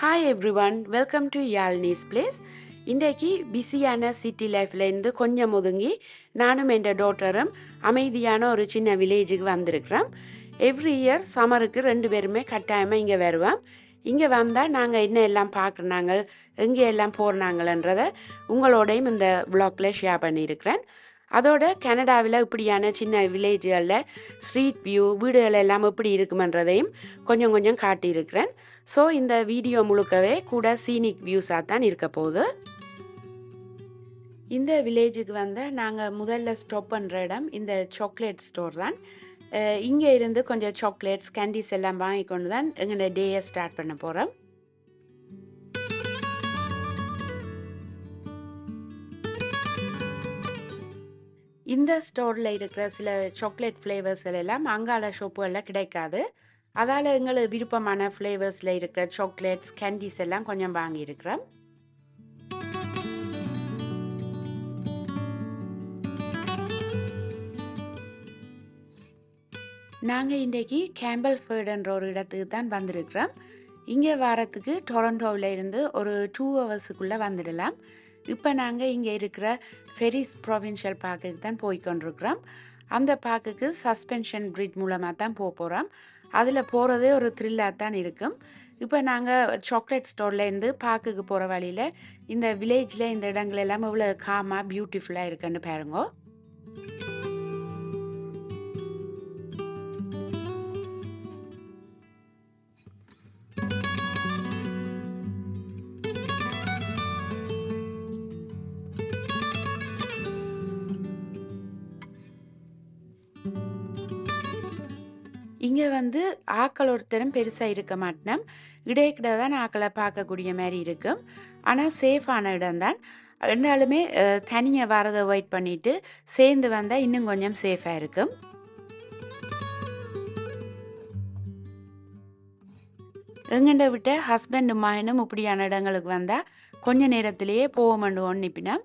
Hi every one welcome to Yazhnee's place இன்றைக்கு பிஸியான city லைஃப்லேருந்து கொஞ்சம் ஒதுங்கி நானும் என் டாட்டரும் அமைதியான ஒரு சின்ன வில்லேஜுக்கு வந்திருக்கிறோம். எவ்ரி இயர் சம்மருக்கு ரெண்டு பேருமே கட்டாயமாக இங்கே வருவோம். இங்கே வந்தால் நாங்கள் என்ன எல்லாம் பார்க்குறாங்க எங்கே எல்லாம் போகிறாங்களன்றதை உங்களோடையும் இந்த வ்ளாகில் ஷேர் பண்ணியிருக்கிறேன். அதோட கனடாவில் இப்படியான சின்ன வில்லேஜுகளில் ஸ்ட்ரீட் வியூ வீடுகள் எல்லாம் எப்படி இருக்குமன்றதையும் கொஞ்சம் கொஞ்சம் காட்டியிருக்கிறேன். ஸோ இந்த வீடியோ முழுக்கவே கூட சீனிக் வியூஸாக தான் இருக்க போகுது. இந்த வில்லேஜுக்கு வந்து நாங்கள் முதல்ல ஸ்டாப் பண்ணுற இடம் இந்த சாக்லேட் ஸ்டோர் தான். இங்கே இருந்து கொஞ்சம் சாக்லேட்ஸ் கேண்டீஸ் எல்லாம் வாங்கி கொண்டு தான் எங்களோட டேயை ஸ்டார்ட் பண்ண போகிறோம் இந்த ஸ்டோரில் இருக்கிற சில சாக்லேட் ஃப்ளேவர்ஸ் எல்லாம் அங்கால ஷோப்புகளில் கிடைக்காது. அதால் எங்களுக்கு விருப்பமான ஃப்ளேவர்ஸில் இருக்கிற சாக்லேட்ஸ் கேண்டீஸ் எல்லாம் கொஞ்சம் வாங்கியிருக்கிறோம். நாங்கள் இன்றைக்கி கேம்பல் ஃபேர்டுன்ற ஒரு இடத்துக்கு தான் வந்திருக்கிறோம். இங்கே வாரத்துக்கு டொரண்டோவில் இருந்து ஒரு டூ ஹவர்ஸுக்குள்ளே வந்துடலாம். இப்போ நாங்கள் இங்கே இருக்கிற ஃபெரிஸ் ப்ரொவின்ஷியல் பார்க்குக்கு தான் போய் கொண்டிருக்கிறோம். அந்த பார்க்குக்கு சஸ்பென்ஷன் பிரிட்ஜ் மூலமாக தான் போக போகிறோம் அதில் போகிறதே ஒரு த்ரில்லாக தான் இருக்கும். இப்போ நாங்கள் சாக்லேட் ஸ்டோர்லேருந்து பார்க்குக்கு போகிற வழியில் இந்த வில்லேஜில் இந்த இடங்கள் எல்லாம் இவ்வளோ காமாக பியூட்டிஃபுல்லாக இருக்குன்னு பாருங்கோ. இங்கே வந்து ஆக்கள் ஒருத்தரும் பெருசாக இருக்க மாட்டேன் இடையே கிட்ட தான் ஆக்களை பார்க்கக்கூடிய மாதிரி இருக்கும். ஆனால் சேஃபான இடம்தான் இருந்தாலுமே தனியை தனியாக வரதை அவாய்ட் பண்ணிவிட்டு சேர்ந்து வந்தால் இன்னும் கொஞ்சம் சேஃபாக இருக்கும். எங்கண்ட விட்ட ஹஸ்பண்டும் மகனும் இப்படியான இடங்களுக்கு வந்தால் கொஞ்ச நேரத்திலேயே போக மாட்டோம் நிப்பினோம்.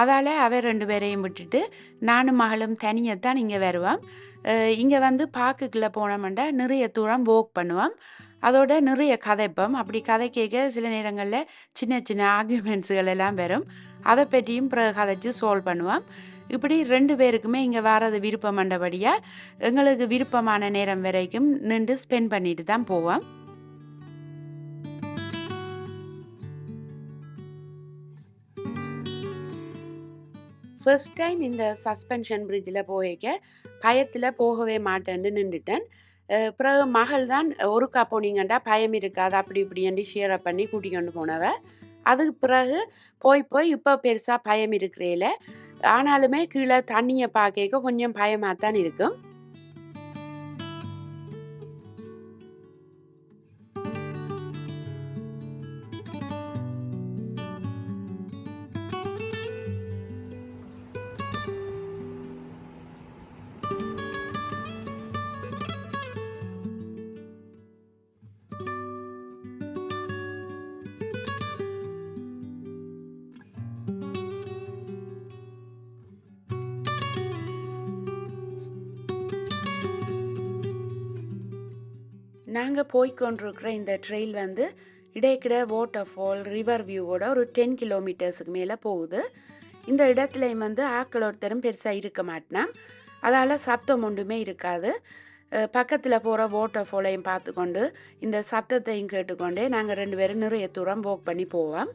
அதால் அவர் ரெண்டு பேரையும் விட்டுட்டு நானும் மகளும் தனியத்தான் இங்கே வருவோம். இங்கே வந்து பார்க்குக்குள்ளே போனோம்னா நிறைய தூரம் வோக் பண்ணுவோம். அதோட நிறைய கதைப்போம். அப்படி கதை கேட்க சில நேரங்களில் சின்ன சின்ன ஆர்கியூமெண்ட்ஸுகள் எல்லாம் வரும். அதை பற்றியும் கதைச்சு சால்வ் பண்ணுவோம். இப்படி ரெண்டு பேருக்குமே இங்கே வர்றது விருப்பம் மண்டபடியாக எங்களுக்கு விருப்பமான நேரம் வரைக்கும் நின்று ஸ்பெண்ட் பண்ணிட்டு தான் போவோம். ஃபர்ஸ்ட் டைம் இந்த சஸ்பென்ஷன் பிரிட்ஜில் போய்க்க பயத்தில் போகவே மாட்டேன்னு நின்றுட்டேன். பிறகு மகள் தான் ஒருக்கா போனீங்கண்டா பயம் இருக்காது அப்படி இப்படின்னு ஷேர் பண்ணி கூட்டிக்கொண்டு போனவ. அதுக்கு பிறகு போய் போய் இப்போ பெருசாக பயம் இருக்கிறேல. ஆனாலுமே கீழே தண்ணியை பார்க்க கொஞ்சம் பயமாக தான் இருக்கும். நாங்கள் போய்க்கொண்டிருக்கிற இந்த ட்ரெயில் வந்து இடைக்கிட வாட்டர் ஃபால் ரிவர் வியூவோட ஒரு டென் கிலோமீட்டர்ஸுக்கு மேலே போகுது. இந்த இடத்துலையும் வந்து ஆக்கள் ஒருத்தரும் பெருசாக இருக்க மாட்டினா அதால் சத்தம் ஒன்றுமே இருக்காது. பக்கத்தில் போகிற வாட்டர் ஃபாலையும் பார்த்துக்கொண்டு இந்த சத்தத்தையும் கேட்டுக்கொண்டே நாங்கள் ரெண்டு பேரும் நிறைய தூரம் வாக் பண்ணி போவோம்.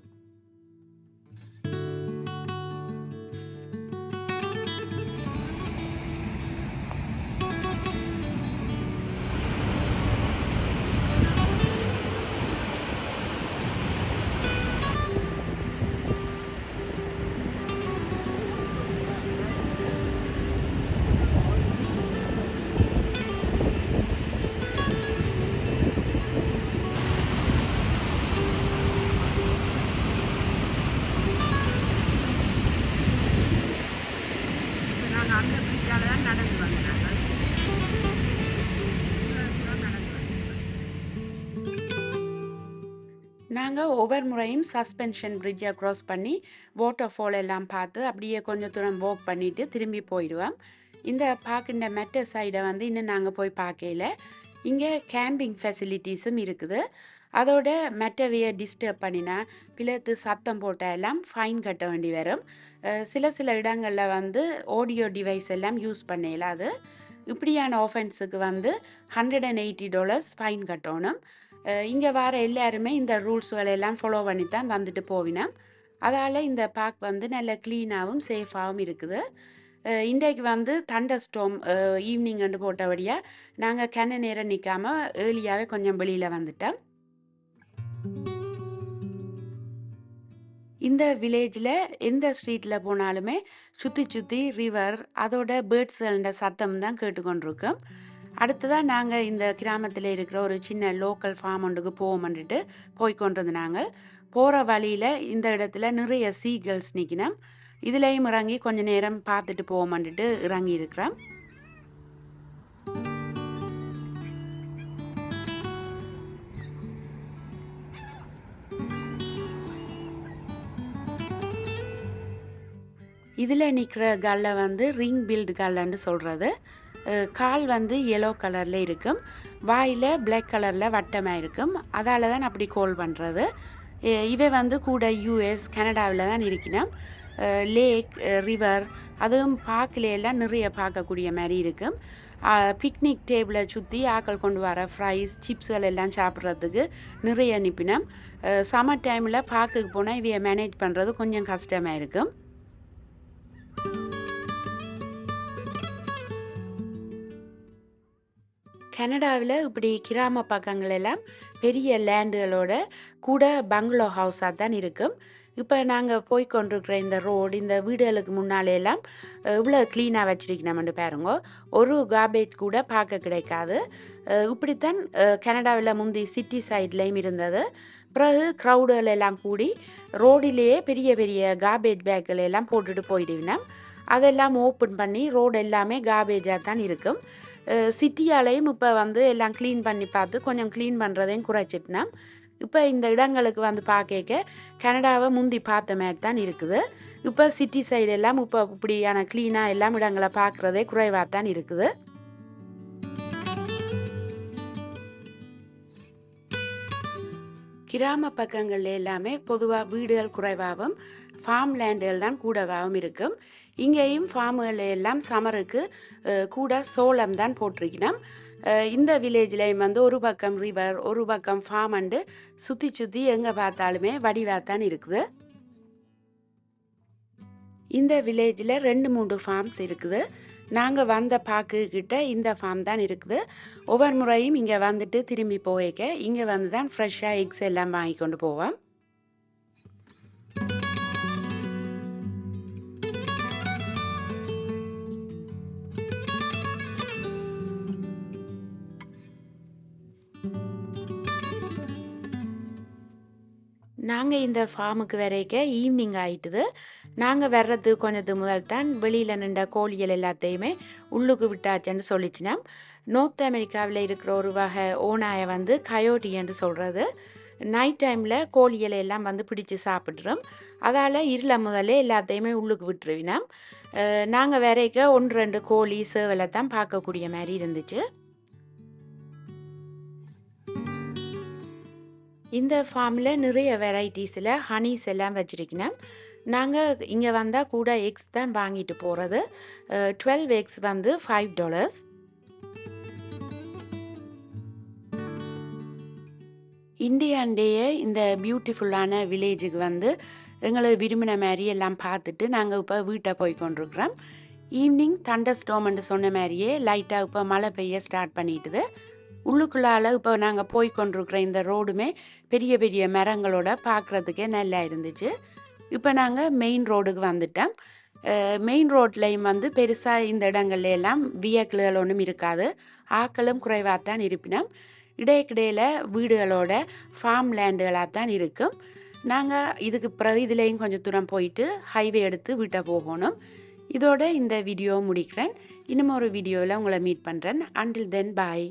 நாங்கள் ஒவ்வொரு முறையும் சஸ்பென்ஷன் பிரிட்ஜை க்ராஸ் பண்ணி வாட்டர் ஃபால் எல்லாம் பார்த்து அப்படியே கொஞ்சம் தூரம் வாக் பண்ணிவிட்டு திரும்பி போயிடுவோம். இந்த பார்க்கின்ற மெட்ட சைடை வந்து இன்னும் நாங்கள் போய் பார்க்கல இங்கே கேம்பிங் ஃபெசிலிட்டிஸும் இருக்குது. அதோட மெட்டவையை டிஸ்டர்ப் பண்ணினா பிளத்து சத்தம் போட்டால் எல்லாம் ஃபைன் கட்ட வேண்டி வரும். சில சில இடங்களில் வந்து ஆடியோ டிவைஸ் எல்லாம் யூஸ் பண்ண அது. இப்படியான ஆஃபென்ஸுக்கு வந்து hundred and eighty dollars fine கட்டணும். இங்கே வர எல்லாருமே இந்த ரூல்ஸ்களை எல்லாம் ஃபாலோ பண்ணி தான் வந்துட்டு போவினோம் அதால் இந்த பார்க் வந்து நல்ல க்ளீனாகவும் சேஃபாகவும் இருக்குது. இன்றைக்கு வந்து தண்டர் ஸ்டோம் ஈவினிங் வந்து போட்டபடியாக நாங்கள் கண்ண நேரம் நிற்காம ஏர்லியாகவே கொஞ்சம் வெளியில் வந்துட்டோம் இந்த வில்லேஜில் எந்த ஸ்ட்ரீட்டில் போனாலுமே சுற்றி சுற்றி ரிவர் அதோட பேர்ட்ஸ்கள சத்தம் தான் கேட்டுக்கொண்டிருக்கோம். அடுத்ததாக நாங்கள் இந்த கிராமத்தில் இருக்கிற ஒரு சின்ன லோக்கல் ஃபார்ம் ஒன்றுக்கு போவோம்ன்ட்டு போய் கொண்டிருந்தாங்க போகிற வழியில் இந்த இடத்துல நிறைய சீகல்ஸ் நிற்கினோம் இதுலேயும் இறங்கி கொஞ்ச நேரம் பார்த்துட்டு போவோம்ன்ட்டு இறங்கி இருக்கிறோம். இதில் நிற்கிற கல்லை வந்து ரிங் பில்டு கல்லுன்னு சொல்கிறது கால் வந்து எல்லோ கலரில் இருக்கும். வாயில் பிளாக் கலரில் வட்டமாக இருக்கும். அதால் தான் அப்படி கோல் பண்ணுறது இவை வந்து கூட யூஎஸ் கனடாவில் தான் இருக்கணும் லேக் ரிவர் அதுவும் பார்க்கல எல்லாம் நிறைய பார்க்கக்கூடிய மாதிரி இருக்கும். பிக்னிக் டேபிளை சுற்றி ஆக்கள் கொண்டு வர ஃப்ரைஸ் சிப்ஸ்கள் எல்லாம் சாப்பிட்றதுக்கு நிறைய அனுப்பினோம் சம்மர் டைமில் பார்க்குக்கு போனால் இவையை மேனேஜ் பண்ணுறது கொஞ்சம் கஷ்டமாக இருக்கும். கனடாவில் இப்படி கிராம பக்கங்கள் எல்லாம் பெரிய லேண்டுகளோட கூட பங்களோ ஹவுஸாக தான் இருக்கும் இப்போ நாங்கள் போய் கொண்டிருக்கிற இந்த ரோடு இந்த வீடுகளுக்கு முன்னாலே எல்லாம் இவ்வளோ க்ளீனாக வச்சிருக்கணும்னு பாருங்க. ஒரு கார்பேஜ் கூட பார்க்க கிடைக்காது. இப்படித்தான் கனடாவில் முந்தி சிட்டி சைட்லேயும் இருந்தது. பிறகு க்ரௌடுகள் எல்லாம் கூடி ரோடிலேயே பெரிய பெரிய கார்பேஜ் பேக்கள் எல்லாம் போட்டுட்டு போயிடுவினோம். அதெல்லாம் ஓப்பன் பண்ணி ரோடு எல்லாமே கார்பேஜாக தான் இருக்கும். சிட்டியாலையும் இப்போ வந்து எல்லாம் க்ளீன் பண்ணி பார்த்து கொஞ்சம் க்ளீன் பண்ணுறதையும் குறைச்சிட்டினேன் இப்போ இந்த இடங்களுக்கு வந்து பார்க்க கனடாவை முந்தி பார்த்த மாதிரி தான் இருக்குது. இப்போ சிட்டி சைடு எல்லாம் இப்போ இப்படியான க்ளீனாக எல்லாம் இடங்களை பார்க்குறதே குறைவாக தான் இருக்குது. கிராம பக்கங்கள் எல்லாமே பொதுவாக வீடுகள் குறைவாகவும் ஃபார்ம் லேண்டுகள் தான் கூடவாகவும் இருக்கும். இங்கேயும் ஃபார்முகள் எல்லாம் சமருக்கு கூட சோளம் தான் போட்டிருக்கணும். இந்த வில்லேஜ்லேயும் வந்து ஒரு பக்கம் ரிவர் ஒரு பக்கம் ஃபார்ம் அண்டு சுற்றி சுற்றி எங்கே பார்த்தாலுமே வடிவாத்தான் இருக்குது. இந்த வில்லேஜில் ரெண்டு மூன்று ஃபார்ம்ஸ் இருக்குது. நாங்கள் வந்த பாக்குக்கிட்ட இந்த ஃபார்ம் தான் இருக்குது. ஒவ்வொரு முறையும் இங்கே வந்துட்டு திரும்பி போய்க்க இங்கே வந்து தான் ஃப்ரெஷ்ஷாக எக்ஸ் எல்லாம் வாங்கி கொண்டு போவோம். நாங்கள் இந்த ஃபார்முக்கு வரைக்க ஈவினிங் ஆயிட்டுது. நாங்கள் வர்றதுக்கு கொஞ்சத்து முதல் தான். வெளியில் நின்ற கோழிகள் எல்லாத்தையுமே உள்ளுக்கு விட்டாச்சுன்னு சொல்லிச்சினோம் நார்த் அமெரிக்காவில் இருக்கிற ஒரு வகை ஓனாயை வந்து கயோட்டி என்று சொல்கிறது நைட் டைமில் கோழிகளை எல்லாம் வந்து பிடிச்சி சாப்பிட்றோம் அதால் இருள முதல்ல எல்லாத்தையுமே உள்ளுக்கு விட்டுருவினோம் நாங்கள் வரைக்க ஒன்று ரெண்டு கோழி சேவலை தான் பார்க்கக்கூடிய மாதிரி இருந்துச்சு. இந்த ஃபார்மில் நிறைய வெரைட்டிஸில் ஹனீஸ் எல்லாம் வச்சுருக்கணும். நாங்கள் இங்கே வந்தால் கூட எக்ஸ் தான் வாங்கிட்டு போகிறது டுவெல் எக்ஸ் வந்து ஃபைவ் டாலர்ஸ் இந்தியாண்டேயே இந்த பியூட்டிஃபுல்லான வில்லேஜுக்கு வந்து எங்களை விரும்பின மாதிரி எல்லாம் பார்த்துட்டு நாங்கள் இப்போ வீட்டை போய் கொண்டிருக்கிறோம். ஈவினிங் தண்டர் ஸ்டோம்னு சொன்ன மாதிரியே லைட்டாக இப்போ மழை பெய்ய ஸ்டார்ட் பண்ணிட்டுது. உள்ளுக்குள்ளால இப்போ நாங்கள் போய் கொண்டிருக்கிற இந்த ரோடுமே பெரிய பெரிய மரங்களோட பார்க்குறதுக்கே நல்லா இருந்துச்சு. இப்போ நாங்கள் மெயின் ரோடுக்கு வந்துட்டோம். மெயின் ரோட்லேயும் வந்து பெருசாக இந்த இடங்கள்ல எல்லாம் வியக்கிள்கள் ஒன்றும் இருக்காது. ஆக்களும் குறைவாக தான் இருப்பினோம். இடைக்கிடையில் வீடுகளோட ஃபார்ம் லேண்டுகளாக தான் இருக்கும். நாங்கள் இதுக்கு பிறகு இதுலேயும் கொஞ்சம் தூரம் போயிட்டு ஹைவே எடுத்து வீட்டை போகணும். இதோட இந்த வீடியோ முடிக்கிறேன். இன்னும் ஒரு வீடியோவில் உங்களை மீட் பண்ணுறேன் அண்டில் தென் பாய்